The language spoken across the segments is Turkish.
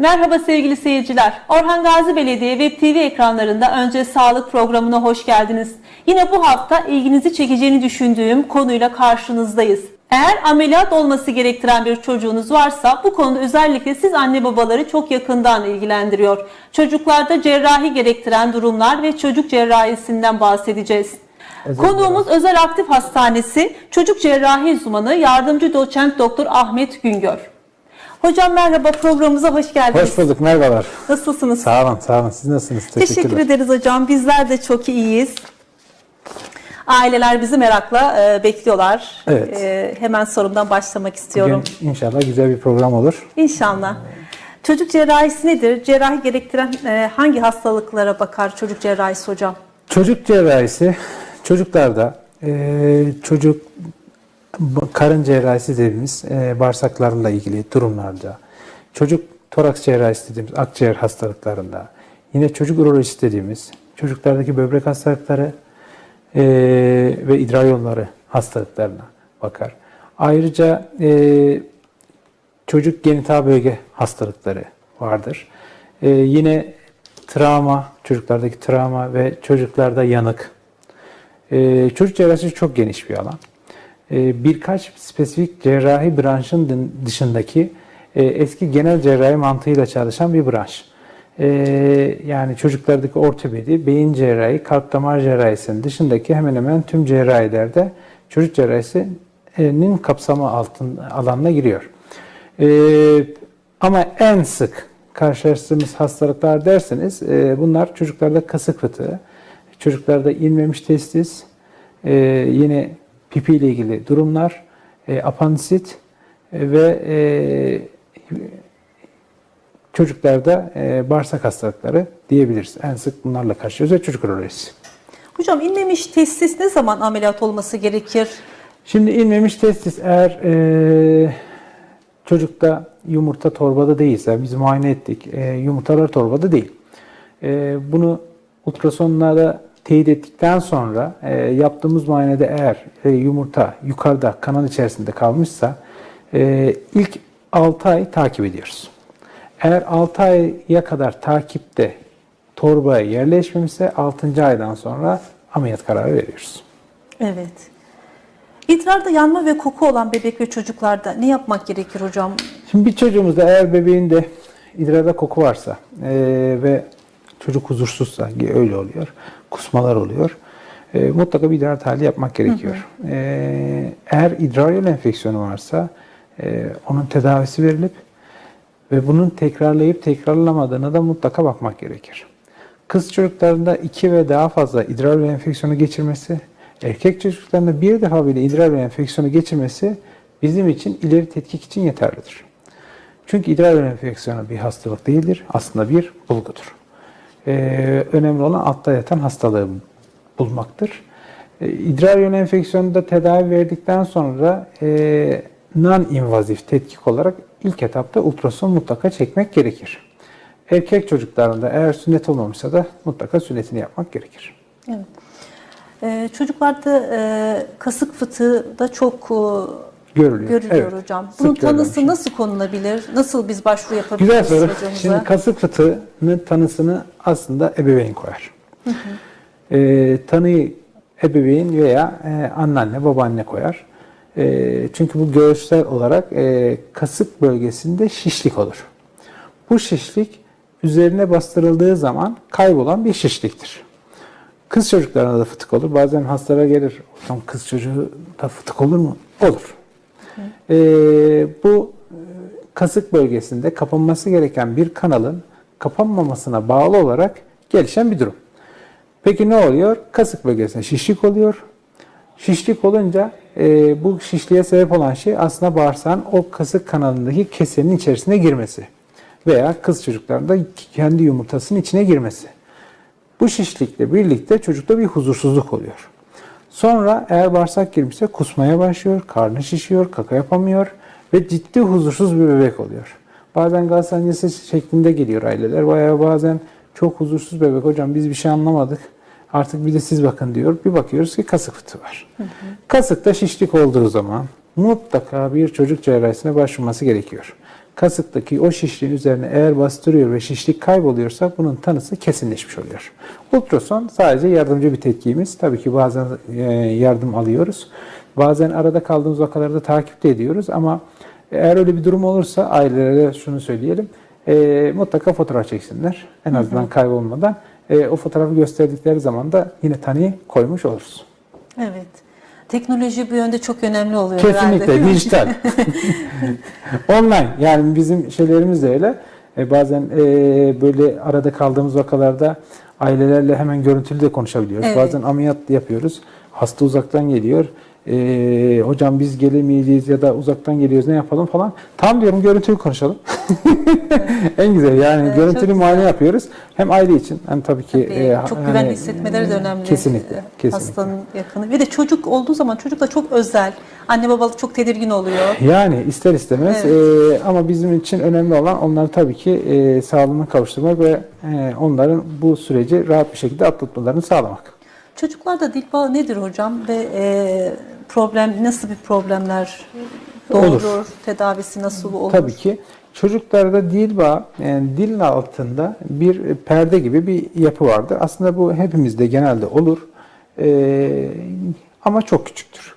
Merhaba sevgili seyirciler. Orhan Gazi Belediye Web TV ekranlarında önce sağlık programına hoş geldiniz. Yine bu hafta ilginizi çekeceğini düşündüğüm konuyla karşınızdayız. Eğer ameliyat olması gerektiren bir çocuğunuz varsa bu konuda özellikle siz anne babaları çok yakından ilgilendiriyor. Çocuklarda cerrahi gerektiren durumlar ve çocuk cerrahisinden bahsedeceğiz. Özel Konuğumuz Özel Aktif Hastanesi Çocuk Cerrahi Uzmanı Yardımcı Doçent Doktor Ahmet Güngör. Hocam merhaba programımıza hoş geldiniz. Hoş bulduk, merhabalar. Nasılsınız? Sağ olun, sağ olun. Siz nasılsınız? Teşekkür ederiz hocam. Bizler de çok iyiyiz. Aileler bizi merakla e, bekliyorlar. Evet. E, hemen sorumdan başlamak istiyorum. Bugün inşallah güzel bir program olur. İnşallah. Çocuk cerrahisi nedir? Cerrahi gerektiren e, hangi hastalıklara bakar çocuk cerrahisi hocam? Çocuk cerrahisi, çocuklarda e, çocuk karın cerrahisi dediğimiz e, bağırsaklarla ilgili durumlarda, çocuk toraks cerrahisi dediğimiz akciğer hastalıklarında, yine çocuk urolojisi dediğimiz çocuklardaki böbrek hastalıkları e, ve idrar yolları hastalıklarına bakar. Ayrıca e, çocuk genital bölge hastalıkları vardır. Yine travma, çocuklardaki travma ve çocuklarda yanık. Çocuk cerrahisi çok geniş bir alan. Ee, birkaç spesifik cerrahi branşın dışındaki e, eski genel cerrahi mantığıyla çalışan bir branş. Ee, yani çocuklardaki ortopedi, beyin cerrahi, kalp damar cerrahisinin dışındaki hemen hemen tüm cerrahilerde çocuk cerrahisinin kapsamı altın, alanına giriyor. Ee, ama en sık karşılaştığımız hastalıklar derseniz e, bunlar çocuklarda kasık fıtığı, çocuklarda inmemiş testis, e, yine pipi ile ilgili durumlar, e, apandisit e, ve e, çocuklarda e, bağırsak hastalıkları diyebiliriz. En sık bunlarla karşılaşıyoruz ve çocuk urolojisi. Hocam inmemiş testis ne zaman ameliyat olması gerekir? Şimdi inmemiş testis eğer e, çocukta yumurta torbada değilse, biz muayene ettik, e, yumurtalar torbada değil. E, bunu ultrasonlarda teyit ettikten sonra e, yaptığımız muayenede eğer e, yumurta yukarıda kanal içerisinde kalmışsa e, ilk 6 ay takip ediyoruz. Eğer 6 aya kadar takipte torbaya yerleşmemişse 6. aydan sonra ameliyat kararı veriyoruz. Evet. İdrarda yanma ve koku olan bebek ve çocuklarda ne yapmak gerekir hocam? Şimdi bir çocuğumuzda eğer bebeğinde idrarda koku varsa e, ve çocuk huzursuzsa öyle oluyor, kusmalar oluyor. e, mutlaka bir idrar tahlili yapmak gerekiyor. E, eğer idrar yolu enfeksiyonu varsa e, onun tedavisi verilip ve bunun tekrarlayıp tekrarlamadığına da mutlaka bakmak gerekir. Kız çocuklarında iki ve daha fazla idrar yolu enfeksiyonu geçirmesi, erkek çocuklarında bir defa bile idrar yolu enfeksiyonu geçirmesi bizim için ileri tetkik için yeterlidir. Çünkü idrar yolu enfeksiyonu bir hastalık değildir, aslında bir bulgudur. Ee, önemli olan altta yatan hastalığı bulmaktır. Ee, idrar yolu enfeksiyonunda tedavi verdikten sonra e, non-invazif tetkik olarak ilk etapta ultrason mutlaka çekmek gerekir. Erkek çocuklarında eğer sünnet olmamışsa da mutlaka sünnetini yapmak gerekir. Evet. Ee, çocuklarda e, kasık fıtığı da çok e, Görülüyor. görülüyor Evet, hocam. sık Bunun bir tanısı şey. nasıl konulabilir? Nasıl biz başvuru Güzel yapabiliriz soru. çocuğumuza? Şimdi kasık fıtığının tanısını aslında ebeveyn koyar. Ee, tanıyı ebeveyn veya e, anneanne, babaanne koyar. E, çünkü bu görsel olarak e, kasık bölgesinde şişlik olur. Bu şişlik üzerine bastırıldığı zaman kaybolan bir şişliktir. Kız çocuklarına da fıtık olur. Bazen hastalara gelir. Hocam kız çocuğu da fıtık olur mu? Olur. Ee, bu e, kasık bölgesinde kapanması gereken bir kanalın kapanmamasına bağlı olarak gelişen bir durum. Peki ne oluyor? Kasık bölgesinde şişlik oluyor. Şişlik olunca e, bu şişliğe sebep olan şey aslında bağırsağın o kasık kanalındaki kesenin içerisine girmesi veya kız çocuklarında kendi yumurtasının içine girmesi. Bu şişlikle birlikte çocukta bir huzursuzluk oluyor. Sonra eğer bağırsak girmişse kusmaya başlıyor, karnı şişiyor, kaka yapamıyor ve ciddi huzursuz bir bebek oluyor. Bazen gaz sancısı şeklinde geliyor aileler. Bayağı bazen çok huzursuz bebek hocam biz bir şey anlamadık. Artık bir de siz bakın diyor. Bir bakıyoruz ki kasık fıtığı var. Kasıkta şişlik olduğu zaman mutlaka bir çocuk cerrahisine başvurması gerekiyor. Kasıktaki o şişliğin üzerine eğer bastırıyor ve şişlik kayboluyorsa bunun tanısı kesinleşmiş oluyor. Ultrason sadece yardımcı bir tetkimiz. Tabii ki bazen e, yardım alıyoruz. Bazen arada kaldığımız vakalarda takip de ediyoruz ama eğer öyle bir durum olursa ailelere şunu söyleyelim. e, mutlaka fotoğraf çeksinler. En azından kaybolmadan. E, o fotoğrafı gösterdikleri zaman da yine tanıyı koymuş oluruz. Evet. Teknoloji bu yönde çok önemli oluyor herhalde. Kesinlikle mi? dijital. Online yani bizim şeylerimiz de öyle. E, bazen e, böyle arada kaldığımız vakalarda ailelerle hemen görüntülü de konuşabiliyoruz. Evet. Bazen ameliyat yapıyoruz. Hasta uzaktan geliyor. E, hocam biz gelemeyeceğiz ya da uzaktan geliyoruz ne yapalım falan. Tam diyorum görüntülü konuşalım. en güzel yani Evet, görüntülü muayene yapıyoruz. Hem aile için hem tabii ki Tabii, e, çok hani, güvenli hissetmeleri de önemli. Kesinlikle. Ee, kesinlikle. Hastanın yakını. Ve de çocuk olduğu zaman çocuk da çok özel. Anne babalık çok tedirgin oluyor. Yani ister istemez e, ama bizim için önemli olan onları tabii ki e, sağlığına kavuşturmak ve e, onların bu süreci rahat bir şekilde atlatmalarını sağlamak. Çocuklarda dil bağı nedir hocam ve e, problem nasıl bir problemler Olur. doğurur? Tedavisi nasıl olur? Tabii ki çocuklarda dil bağı, yani dilin altında bir perde gibi bir yapı vardır. Aslında bu hepimizde genelde olur E, ama çok küçüktür.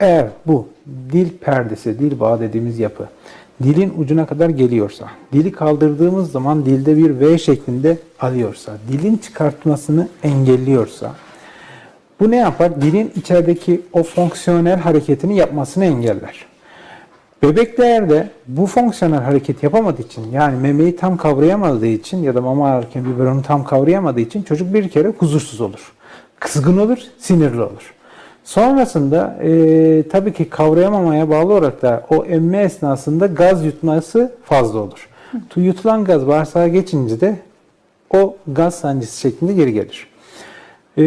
Eğer bu dil perdesi, dil bağı dediğimiz yapı dilin ucuna kadar geliyorsa, dili kaldırdığımız zaman dilde bir V şeklinde alıyorsa, dilin çıkartmasını engelliyorsa, bu ne yapar? Dilin içerideki o fonksiyonel hareketini yapmasını engeller. Bebeklerde bu fonksiyonel hareket yapamadığı için yani memeyi tam kavrayamadığı için ya da mama ararken biberonu tam kavrayamadığı için çocuk bir kere huzursuz olur. Kızgın olur, sinirli olur. Sonrasında e, tabii ki kavrayamamaya bağlı olarak da o emme esnasında gaz yutması fazla olur. Yutulan gaz bağırsağa geçince de o gaz sancısı şeklinde geri gelir. Ee,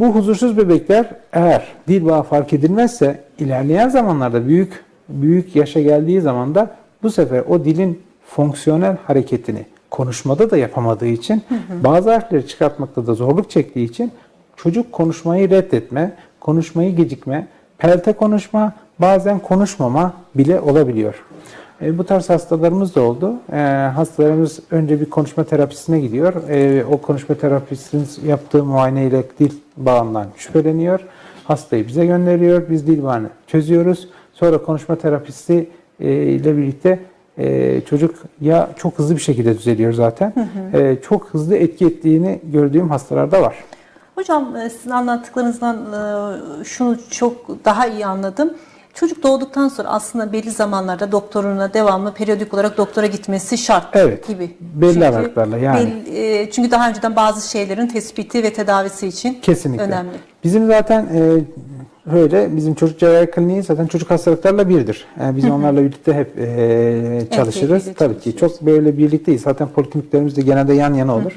bu huzursuz bebekler eğer dil bağı fark edilmezse ilerleyen zamanlarda büyük büyük yaşa geldiği zaman da bu sefer o dilin fonksiyonel hareketini konuşmada da yapamadığı için bazı harfleri çıkartmakta da zorluk çektiği için çocuk konuşmayı reddetme, konuşmayı gecikme, pelte konuşma, bazen konuşmama bile olabiliyor. E, bu tarz hastalarımız da oldu. E, hastalarımız önce bir konuşma terapisine gidiyor. E, o konuşma terapisinin yaptığı muayene ile dil bağından şüpheleniyor. Hastayı bize gönderiyor. Biz dil bağını çözüyoruz. Sonra konuşma terapisi e, ile birlikte e, çocuk ya çok hızlı bir şekilde düzeliyor zaten. E, çok hızlı etki ettiğini gördüğüm hastalar da var. Hocam e, sizin anlattıklarınızdan e, şunu çok daha iyi anladım. Çocuk doğduktan sonra aslında belli zamanlarda doktoruna devamlı periyodik olarak doktora gitmesi şart Evet, gibi. belli aralıklarla yani. belli- e, çünkü daha önceden bazı şeylerin tespiti ve tedavisi için Kesinlikle. önemli. Bizim zaten e, öyle bizim çocuk cerrahi kliniği zaten çocuk hastalıklarla birdir. Yani biz onlarla birlikte hep e, çalışırız. birlikte Tabii ki çok böyle birlikteyiz. Zaten polikliniklerimiz de genelde yan yana olur.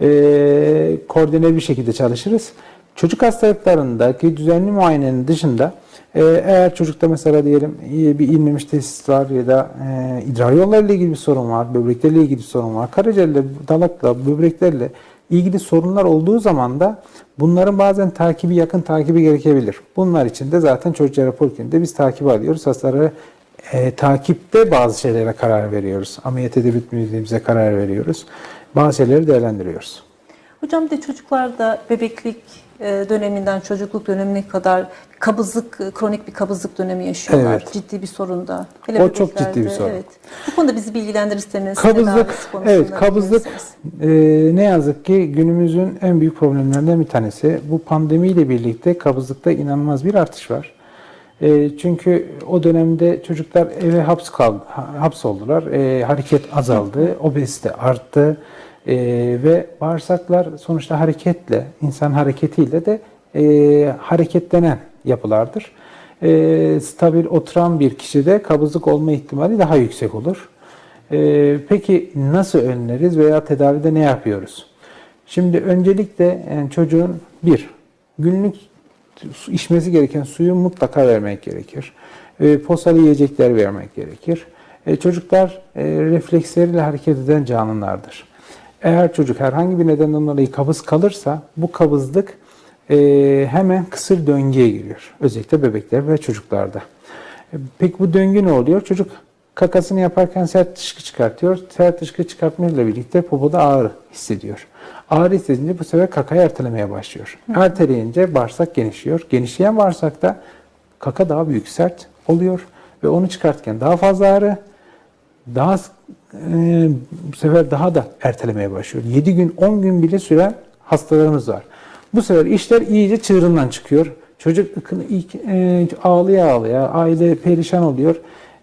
E, koordine bir şekilde çalışırız. Çocuk hastalıklarındaki düzenli muayenenin dışında e, eğer çocukta mesela diyelim e, bir inmemiş tesis var ya da e, idrar yollarıyla ilgili bir sorun var, böbreklerle ilgili bir sorun var, karaciğerle, dalakla, böbreklerle ilgili sorunlar olduğu zaman da bunların bazen takibi yakın takibi gerekebilir. Bunlar için de zaten çocuk cerrahi polikliniğinde biz takibi alıyoruz. Hastalara e, takipte bazı şeylere karar veriyoruz. Ameliyat edip etmediğimize karar veriyoruz. Bazı şeyleri değerlendiriyoruz. Hocam bir de çocuklarda bebeklik döneminden çocukluk dönemine kadar kabızlık, e, kronik bir kabızlık dönemi yaşıyorlar. Evet. Ciddi bir sorunda. O çok ciddi bir sorun. Evet. Bu konuda bizi bilgilendirirseniz. Kabızlık, evet kabızlık e, ne yazık ki günümüzün en büyük problemlerinden bir tanesi. Bu pandemiyle birlikte kabızlıkta inanılmaz bir artış var. E, çünkü o dönemde çocuklar eve haps kaldı, ha- hapsoldular. E, hareket azaldı, obezite arttı E, ve bağırsaklar sonuçta hareketle, insan hareketiyle de e, hareketlenen yapılardır. E, stabil oturan bir kişide kabızlık olma ihtimali daha yüksek olur. Ee, peki nasıl önleriz veya tedavide ne yapıyoruz? Şimdi öncelikle yani çocuğun bir, günlük içmesi gereken suyu mutlaka vermek gerekir. Ee, posalı yiyecekler vermek gerekir. Ee, çocuklar e, refleksleriyle hareket eden canlılardır. Eğer çocuk herhangi bir nedenden dolayı kabız kalırsa bu kabızlık e, hemen kısır döngüye giriyor. Özellikle bebekler ve çocuklarda. E, Peki bu döngü ne oluyor? Çocuk kakasını yaparken sert dışkı çıkartıyor. Sert dışkı çıkartmayla birlikte popoda ağrı hissediyor. Ağrı hissedince bu sefer kakayı ertelemeye başlıyor. Erteleyince bağırsak genişliyor. Genişleyen bağırsakta kaka daha büyük sert oluyor ve onu çıkartırken daha fazla ağrı, daha e, bu sefer daha da ertelemeye başlıyor. 7 gün 10 gün bile süren hastalarımız var. Bu sefer işler iyice çığırından çıkıyor. Çocuk ıkını e, ağlaya aile perişan oluyor.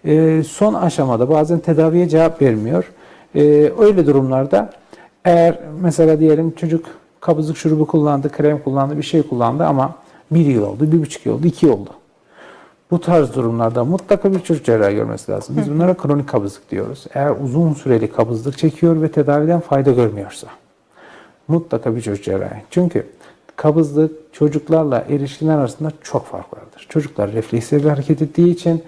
E, son aşamada bazen tedaviye cevap vermiyor. E, öyle durumlarda eğer mesela diyelim çocuk kabızlık şurubu kullandı, krem kullandı, bir şey kullandı ama bir yıl oldu, bir buçuk yıl oldu, iki yıl oldu. Bu tarz durumlarda mutlaka bir çocuk cerrahı görmesi lazım. Biz bunlara kronik kabızlık diyoruz. Eğer uzun süreli kabızlık çekiyor ve tedaviden fayda görmüyorsa mutlaka bir çocuk cerrahı. Çünkü kabızlık çocuklarla erişkinler arasında çok fark vardır. Çocuklar refleksleri hareket ettiği için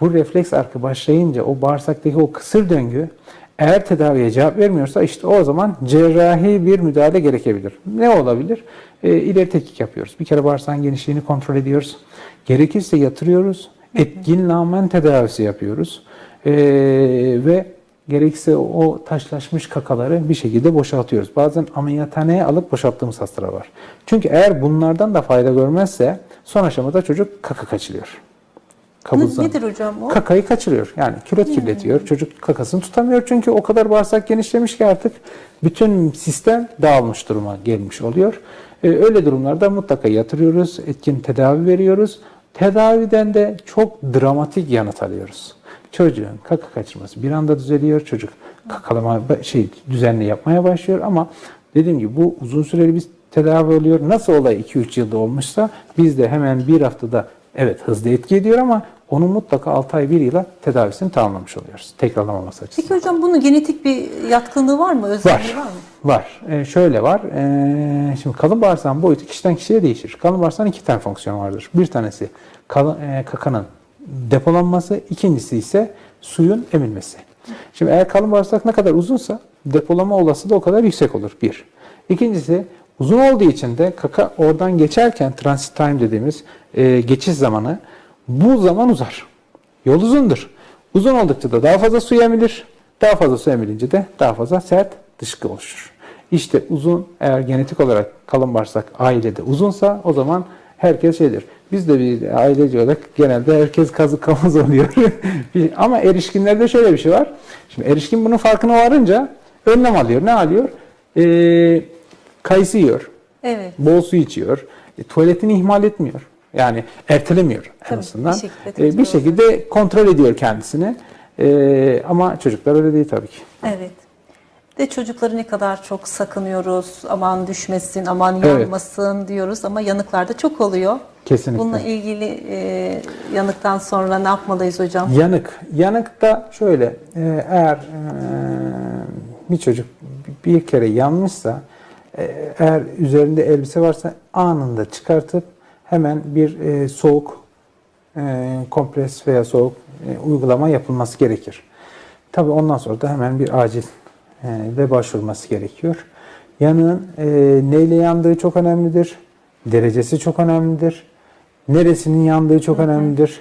bu refleks arka başlayınca o bağırsaktaki o kısır döngü eğer tedaviye cevap vermiyorsa işte o zaman cerrahi bir müdahale gerekebilir. Ne olabilir? E, ileri tetkik yapıyoruz. Bir kere bağırsağın genişliğini kontrol ediyoruz. Gerekirse yatırıyoruz. Etkin lamen tedavisi yapıyoruz. E, ve gerekirse o taşlaşmış kakaları bir şekilde boşaltıyoruz. Bazen ameliyathaneye alıp boşalttığımız hastalar var. Çünkü eğer bunlardan da fayda görmezse son aşamada çocuk kaka kaçırıyor. Kabızdan. Nedir hocam o? Kakayı kaçırıyor. Yani külot kirletiyor. Çocuk kakasını tutamıyor çünkü o kadar bağırsak genişlemiş ki artık bütün sistem dağılmış duruma gelmiş oluyor. Ee, öyle durumlarda mutlaka yatırıyoruz, etkin tedavi veriyoruz. Tedaviden de çok dramatik yanıt alıyoruz. Çocuğun kaka kaçırması bir anda düzeliyor. Çocuk kakalama şey düzenli yapmaya başlıyor ama dediğim gibi bu uzun süreli bir tedavi oluyor. Nasıl olay 2-3 yılda olmuşsa biz de hemen bir haftada evet hızlı etki ediyor ama onun mutlaka 6 ay 1 yıla tedavisini tamamlamış oluyoruz. Tekrarlamaması açısından. Peki hocam bunun genetik bir yatkınlığı var mı? Özelliği var, Var. mı? Var. Ee, şöyle var. Ee, şimdi kalın bağırsağın boyutu kişiden kişiye değişir. Kalın bağırsağın iki tane fonksiyon vardır. Bir tanesi kalın, e, kakanın depolanması, ikincisi ise suyun emilmesi. Şimdi eğer kalın bağırsak ne kadar uzunsa depolama olasılığı o kadar yüksek olur. Bir. İkincisi uzun olduğu için de kaka oradan geçerken transit time dediğimiz e, geçiş zamanı bu zaman uzar. Yol uzundur. Uzun oldukça da daha fazla su emilir. Daha fazla su emilince de daha fazla sert dışkı oluşur. İşte uzun eğer genetik olarak kalın bağırsak ailede uzunsa o zaman herkes şeydir. Biz de bir aileci olarak genelde herkes kazık kavuz oluyor. Ama erişkinlerde şöyle bir şey var. Şimdi erişkin bunun farkına varınca önlem alıyor. Ne alıyor? Ee, kayısı yiyor. Evet. Bol su içiyor. E, tuvaletini ihmal etmiyor. Yani ertelemiyor en Tabii, azından. bir şekilde E, bir şekilde kontrol ediyor kendisini. E, ama çocuklar öyle değil tabii ki. Evet. De çocukları ne kadar çok sakınıyoruz. Aman düşmesin, aman Evet. yanmasın diyoruz ama yanıklarda çok oluyor. Kesinlikle. Bununla ilgili e, yanıktan sonra ne yapmalıyız hocam? Yanık. Yanık da şöyle e, eğer e, bir çocuk bir kere yanmışsa e, eğer üzerinde elbise varsa anında çıkartıp hemen bir e, soğuk e, kompres veya soğuk e, uygulama yapılması gerekir. Tabii ondan sonra da hemen bir acil e, ve başvurması gerekiyor. Yanığın e, neyle yandığı çok önemlidir. Derecesi çok önemlidir. Neresinin yandığı çok önemlidir.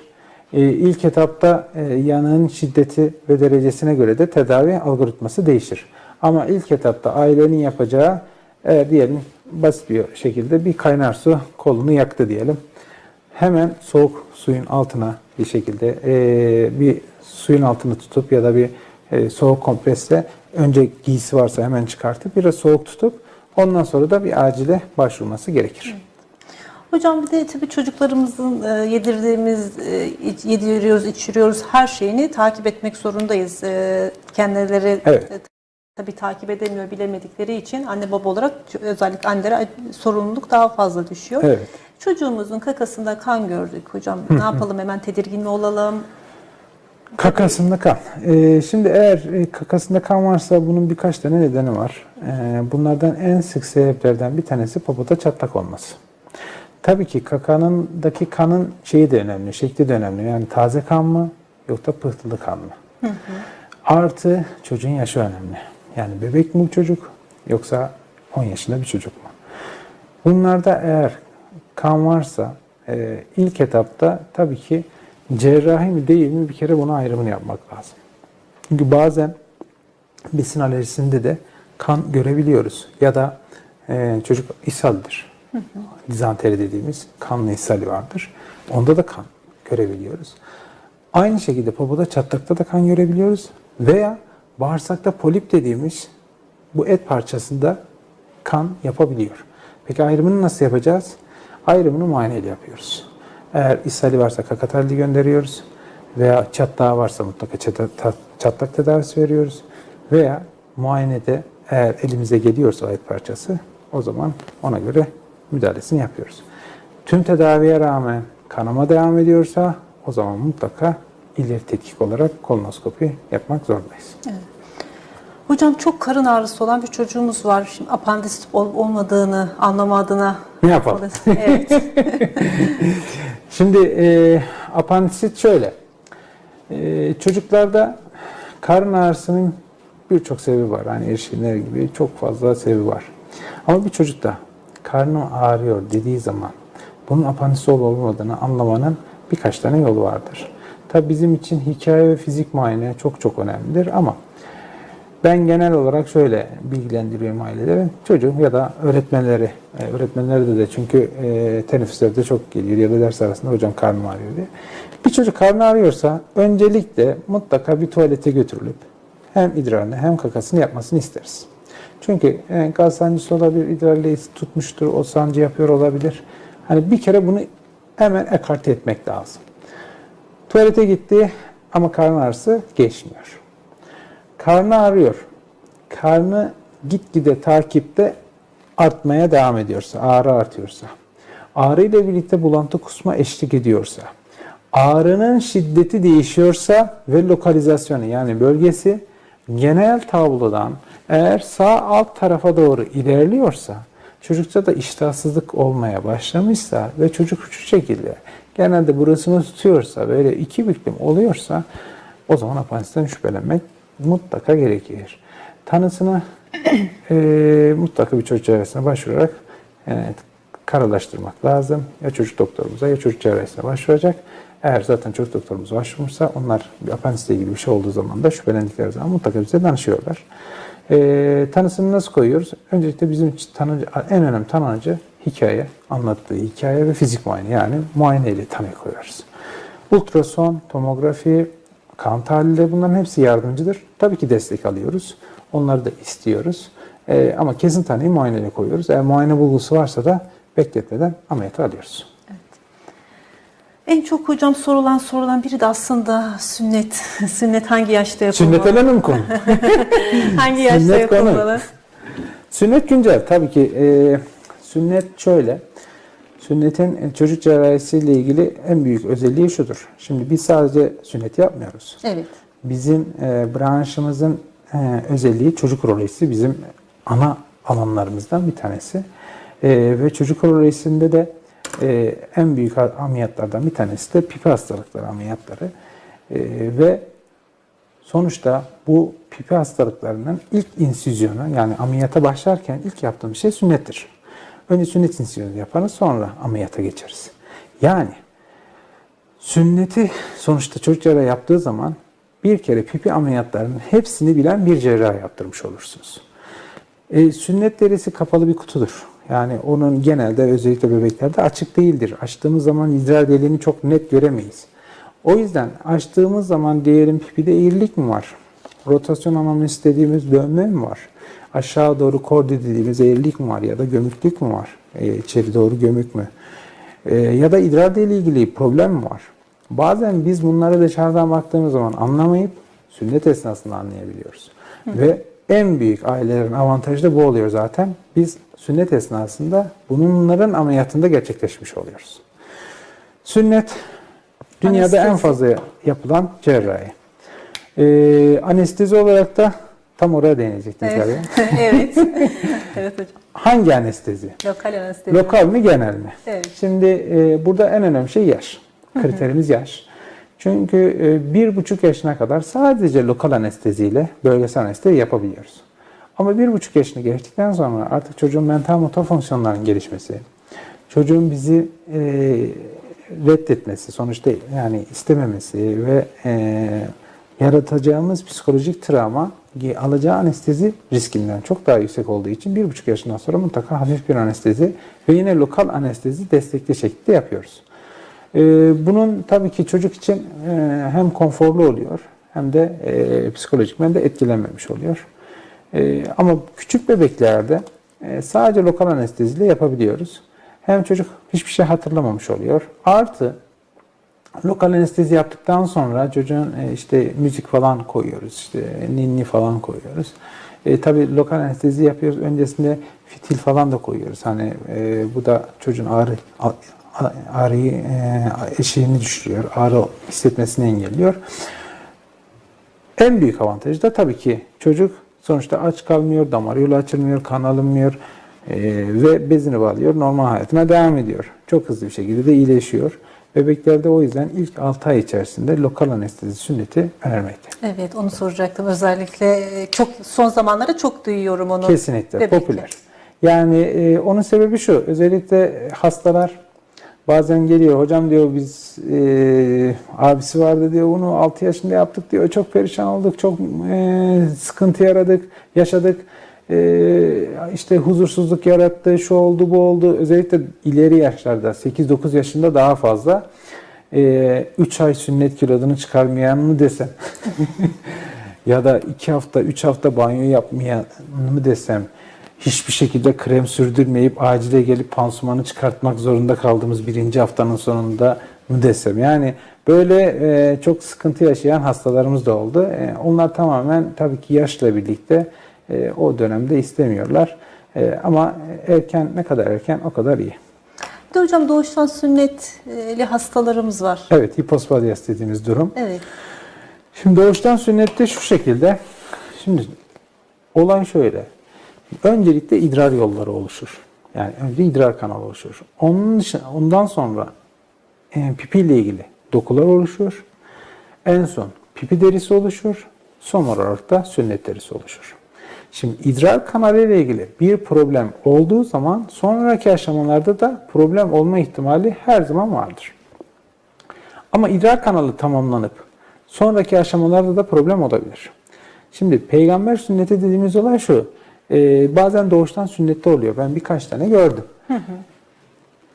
E, ilk etapta e, yanığın şiddeti ve derecesine göre de tedavi algoritması değişir. Ama ilk etapta ailenin yapacağı eğer diyelim basit bir şekilde bir kaynar su kolunu yaktı diyelim. Hemen soğuk suyun altına bir şekilde e, bir suyun altını tutup ya da bir e, soğuk kompresle önce giysi varsa hemen çıkartıp biraz soğuk tutup ondan sonra da bir acile başvurması gerekir. Hocam bir de tabii çocuklarımızın e, yedirdiğimiz, e, yediriyoruz, içiriyoruz her şeyini takip etmek zorundayız. Kendileri Evet. tabii takip edemiyor bilemedikleri için anne baba olarak özellikle annelere sorumluluk daha fazla düşüyor. Evet. Çocuğumuzun kakasında kan gördük hocam. Ne yapalım hemen tedirgin mi olalım? Kakasında kan. Ee, şimdi eğer e, kakasında kan varsa bunun birkaç tane nedeni var. Ee, bunlardan en sık sebeplerden bir tanesi popoda çatlak olması. Tabii ki kakanındaki kanın şeyi de önemli, şekli de önemli. Yani taze kan mı yoksa pıhtılı kan mı? Artı çocuğun yaşı önemli. Yani bebek mi bu çocuk yoksa 10 yaşında bir çocuk mu? Bunlarda eğer kan varsa e, ilk etapta tabii ki cerrahi mi değil mi bir kere buna ayrımını yapmak lazım. Çünkü bazen besin alerjisinde de kan görebiliyoruz. Ya da e, çocuk ishaldir. Dizanteri dediğimiz kanlı ishali vardır. Onda da kan görebiliyoruz. Aynı şekilde popoda çatlakta da kan görebiliyoruz. Veya bağırsakta polip dediğimiz bu et parçasında kan yapabiliyor. Peki ayrımını nasıl yapacağız? Ayrımını muayeneyle yapıyoruz. Eğer ishali varsa kakatalli gönderiyoruz. Veya çatlağı varsa mutlaka çatlak tedavisi veriyoruz. Veya muayenede eğer elimize geliyorsa et parçası o zaman ona göre müdahalesini yapıyoruz. Tüm tedaviye rağmen kanama devam ediyorsa o zaman mutlaka ileri tetkik olarak kolonoskopi yapmak zorundayız. Hocam çok karın ağrısı olan bir çocuğumuz var. Şimdi apandisit ol- olmadığını anlamadığına. Ne yapalım? Evet. Şimdi e, apandisit şöyle. E, çocuklarda karın ağrısının birçok sebebi var. Hani erişkinler gibi çok fazla sebebi var. Ama bir çocukta karnı ağrıyor dediği zaman bunun apandisit olup olmadığını anlamanın birkaç tane yolu vardır. Tabi bizim için hikaye ve fizik muayene çok çok önemlidir ama ben genel olarak şöyle bilgilendiriyorum aileleri. Çocuğu ya da öğretmenleri, e, öğretmenlerde de çünkü e, teneffüslerde çok geliyor ya da ders arasında hocam karnım ağrıyor diye. Bir çocuk karnı ağrıyorsa öncelikle mutlaka bir tuvalete götürülüp hem idrarını hem kakasını yapmasını isteriz. Çünkü e, gaz sancısı olabilir, idrarla tutmuştur, o sancı yapıyor olabilir. Hani bir kere bunu hemen ekarte etmek lazım. Tuvalete gitti ama karın ağrısı geçmiyor. Karnı ağrıyor. Karnı gitgide takipte artmaya devam ediyorsa, ağrı artıyorsa, ağrı ile birlikte bulantı kusma eşlik ediyorsa, ağrının şiddeti değişiyorsa ve lokalizasyonu yani bölgesi genel tablodan eğer sağ alt tarafa doğru ilerliyorsa, çocukta da iştahsızlık olmaya başlamışsa ve çocuk şu şekilde genelde burasını tutuyorsa, böyle iki büklüm oluyorsa o zaman apandisitten şüphelenmek mutlaka gerekir. Tanısına eee mutlaka bir çocuk cerrahisine başvurarak yani karalaştırmak lazım. Ya çocuk doktorumuza ya çocuk cerrahisine başvuracak. Eğer zaten çocuk doktorumuz başvurmuşsa onlar bir apandisle ilgili bir şey olduğu zaman da şüphelendikleri zaman mutlaka bize danışıyorlar. Eee tanısını nasıl koyuyoruz? Öncelikle bizim tanıcı, en önemli tanıcı hikaye, anlattığı hikaye ve fizik muayene yani muayeneyle tanı koyuyoruz. Ultrason, tomografi, kan tahlilleri bunların hepsi yardımcıdır. Tabii ki destek alıyoruz. Onları da istiyoruz. Ee, ama kesin tanıyı muayeneyle koyuyoruz. Eğer muayene bulgusu varsa da bekletmeden ameliyata alıyoruz. en çok hocam sorulan sorulan biri de aslında sünnet. sünnet hangi yaşta yapılmalı? Sünnet önemli konu. hangi yaşta Sünnet konu. yapılmalı? Sünnet güncel tabii ki. e, sünnet şöyle. Sünnetin e, çocuk cerrahisiyle ilgili en büyük özelliği şudur. Şimdi biz sadece sünnet yapmıyoruz. Evet. Bizim e, branşımızın e, özelliği çocuk urolojisi bizim ana alanlarımızdan bir tanesi. E, ve çocuk urolojisinde de e, en büyük ameliyatlardan bir tanesi de pipi hastalıkları ameliyatları. E, ve sonuçta bu pipi hastalıklarının ilk insüzyonu yani ameliyata başlarken ilk yaptığımız şey sünnettir. Önce sünnet insüzyonu yaparız sonra ameliyata geçeriz. Yani Sünneti sonuçta çocuk cerrahı yaptığı zaman bir kere pipi ameliyatlarının hepsini bilen bir cerrah yaptırmış olursunuz. E, sünnet derisi kapalı bir kutudur. Yani onun genelde özellikle bebeklerde açık değildir. Açtığımız zaman idrar deliğini çok net göremeyiz. O yüzden açtığımız zaman diyelim pipide eğrilik mi var? Rotasyon anomisi dediğimiz dönme mi var? Aşağı doğru kordi dediğimiz eğrilik mi var? Ya da gömüklük mü var? E, içeri doğru gömük mü? E, ya da idrar deliği ilgili problem mi var? Bazen biz bunları dışarıdan baktığımız zaman anlamayıp sünnet esnasında anlayabiliyoruz. Ve en büyük ailelerin avantajı da bu oluyor zaten. Biz sünnet esnasında bunların ameliyatında gerçekleşmiş oluyoruz. Sünnet dünyada en Anestezi. fazla yapılan cerrahi. Ee, anestezi olarak da tam oraya değinecektik galiba. Evet. evet. evet hocam. Hangi anestezi? Lokal anestezi. Lokal mi genel mi? Evet. Şimdi e, burada en önemli şey yaş. Kriterimiz yaş. Çünkü e, bir buçuk yaşına kadar sadece lokal anesteziyle bölgesel anestezi yapabiliyoruz. Ama bir buçuk yaşını geçtikten sonra artık çocuğun mental motor fonksiyonlarının gelişmesi, çocuğun bizi e, reddetmesi, sonuçta yani istememesi ve e, yaratacağımız psikolojik travma alacağı anestezi riskinden çok daha yüksek olduğu için bir buçuk yaşından sonra mutlaka hafif bir anestezi ve yine lokal anestezi destekli şekilde yapıyoruz. Ee, bunun tabii ki çocuk için e, hem konforlu oluyor hem de e, psikolojikmen de etkilenmemiş oluyor. E, ama küçük bebeklerde sadece lokal anesteziyle yapabiliyoruz. Hem çocuk hiçbir şey hatırlamamış oluyor. Artı lokal anestezi yaptıktan sonra çocuğun e, işte müzik falan koyuyoruz. işte ninni falan koyuyoruz. E, tabii lokal anestezi yapıyoruz. Öncesinde fitil falan da koyuyoruz. Hani e, bu da çocuğun ağrı ağrıyı e, eşiğini düşürüyor. Ağrı hissetmesini engelliyor. En büyük avantajı da tabii ki çocuk sonuçta aç kalmıyor, damar yolu açılmıyor, kan alınmıyor e, ve bezini bağlıyor, normal hayatına devam ediyor. Çok hızlı bir şekilde de iyileşiyor. Bebeklerde o yüzden ilk 6 ay içerisinde lokal anestezi sünneti önermekte. Evet onu soracaktım. Özellikle e, çok son zamanlarda çok duyuyorum onu. Kesinlikle Bebekler. popüler. Yani e, onun sebebi şu, özellikle hastalar bazen geliyor, hocam diyor biz e, abisi vardı diyor, bunu 6 yaşında yaptık diyor, çok perişan olduk, çok e, sıkıntı yaradık, yaşadık. E, işte huzursuzluk yarattı, şu oldu bu oldu. Özellikle ileri yaşlarda 8-9 yaşında daha fazla. 3 ay sünnet kilodunu çıkarmayan mı desem ya da 2 hafta 3 hafta banyo yapmayan mı desem hiçbir şekilde krem sürdürmeyip acile gelip pansumanı çıkartmak zorunda kaldığımız birinci haftanın sonunda mı desem. Yani böyle e, çok sıkıntı yaşayan hastalarımız da oldu. E, onlar tamamen tabii ki yaşla birlikte e, o dönemde istemiyorlar. E, ama erken ne kadar erken o kadar iyi. Bir de hocam doğuştan sünnetli hastalarımız var. Evet hipospadyas dediğimiz durum. Evet. Şimdi doğuştan sünnette şu şekilde. Şimdi olay şöyle. Öncelikle idrar yolları oluşur. Yani önce idrar kanalı oluşur. Onun dışında, ondan sonra e, pipi ile ilgili dokular oluşur. En son pipi derisi oluşur. Son olarak da sünnet derisi oluşur. Şimdi idrar kanalı ile ilgili bir problem olduğu zaman sonraki aşamalarda da problem olma ihtimali her zaman vardır. Ama idrar kanalı tamamlanıp sonraki aşamalarda da problem olabilir. Şimdi peygamber sünneti dediğimiz olay şu. e, bazen doğuştan sünnette oluyor. Ben birkaç tane gördüm.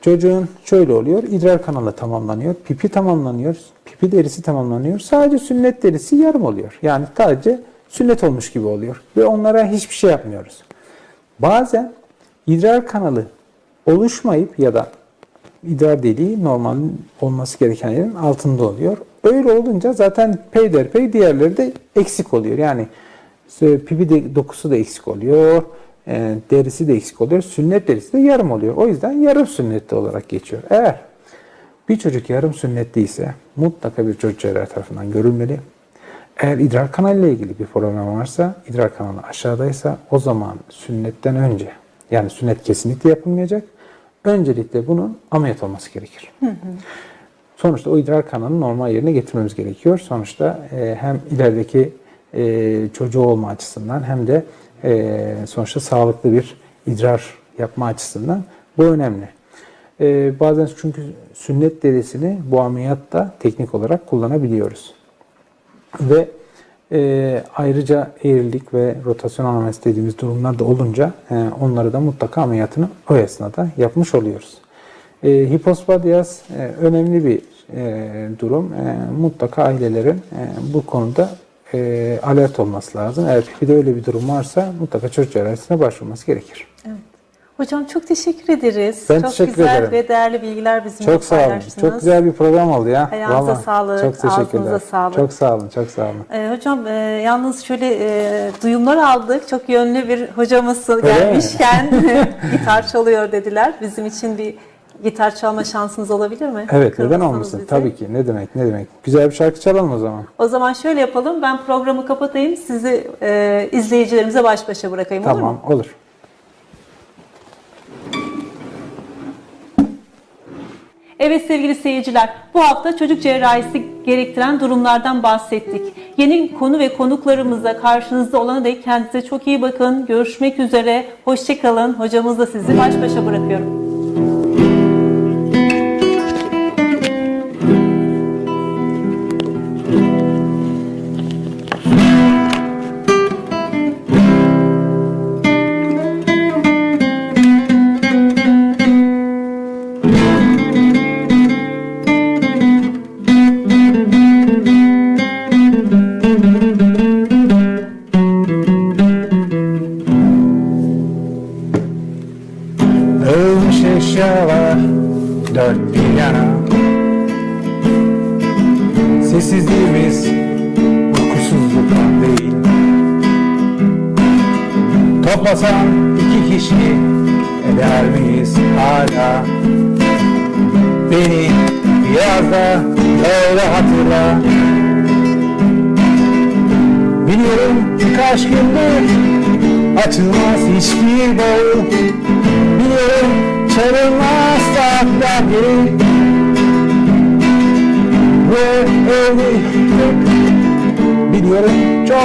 Çocuğun şöyle oluyor. idrar kanalı tamamlanıyor. Pipi tamamlanıyor. Pipi derisi tamamlanıyor. Sadece sünnet derisi yarım oluyor. Yani sadece sünnet olmuş gibi oluyor. Ve onlara hiçbir şey yapmıyoruz. Bazen idrar kanalı oluşmayıp ya da idrar deliği normal olması gereken yerin altında oluyor. Öyle olunca zaten peyderpey diğerleri de eksik oluyor. Yani işte pipi de, dokusu da eksik oluyor, e, derisi de eksik oluyor, sünnet derisi de yarım oluyor. O yüzden yarım sünnetli olarak geçiyor. Eğer bir çocuk yarım sünnetli ise mutlaka bir çocuk cerrahı tarafından görülmeli. Eğer idrar kanalı ile ilgili bir problem varsa, idrar kanalı aşağıdaysa o zaman sünnetten önce, yani sünnet kesinlikle yapılmayacak. Öncelikle bunun ameliyat olması gerekir. Sonuçta o idrar kanalını normal yerine getirmemiz gerekiyor. Sonuçta e, hem ilerideki e, çocuğu olma açısından hem de e, sonuçta sağlıklı bir idrar yapma açısından bu önemli. E, bazen çünkü sünnet derisini bu ameliyatta teknik olarak kullanabiliyoruz. Ve e, ayrıca eğrilik ve rotasyon anomesi dediğimiz durumlar da olunca e, onları da mutlaka ameliyatını o esnada yapmış oluyoruz. E, hipospadyas e, önemli bir e, durum. E, mutlaka ailelerin e, bu konuda e, alert olması lazım. Eğer pipide öyle bir durum varsa mutlaka çocuk cerrahisine başvurması gerekir. Hocam çok teşekkür ederiz. Ben çok teşekkür güzel ederim. ve değerli bilgiler bizimle Çok sağ olun. Çok güzel bir program oldu ya. Ayağınıza Vallahi sağlık, Çok teşekkürler. ağzınıza sağlık. Çok sağ olun. Çok sağ olun. Ee, hocam e, yalnız şöyle e, duyumlar aldık. Çok yönlü bir hocamız mi? gelmişken gitar çalıyor dediler. Bizim için bir gitar çalma şansınız olabilir mi? Evet neden Kırmızınız olmasın? bizi. Tabii ki. Ne demek ne demek. Güzel bir şarkı çalalım o zaman. O zaman şöyle yapalım. Ben programı kapatayım. Sizi e, izleyicilerimize baş başa bırakayım olur mu? Tamam olur. Evet sevgili seyirciler, bu hafta çocuk cerrahisi gerektiren durumlardan bahsettik. Yeni konu ve konuklarımızla karşınızda olana dek kendinize çok iyi bakın. Görüşmek üzere, hoşçakalın. Hocamızla sizi baş başa bırakıyorum.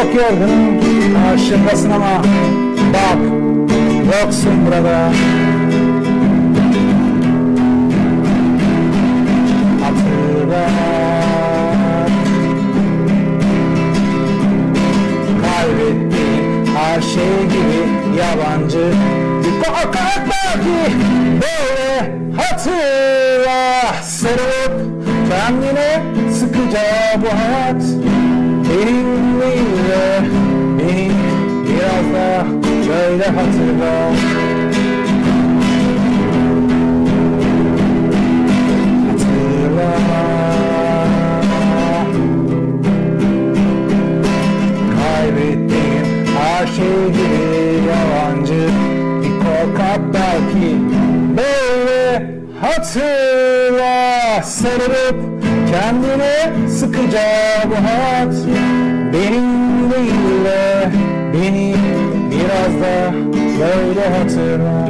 Çok yorgunum karşındasın ama Bak yoksun burada. Hatırla. Kaybettiğim her şey gibi yabancı. Bir korkak belki böyle hatırla. Sarılıp kendine sıkıca bu hayat De beni biraz da böyle hatırla. Şey gibi yalancı. Bir korkak belki böyle hatırla. Sarılıp kendine sıkıca bu hayat Benim değil de beni biraz da böyle hatırla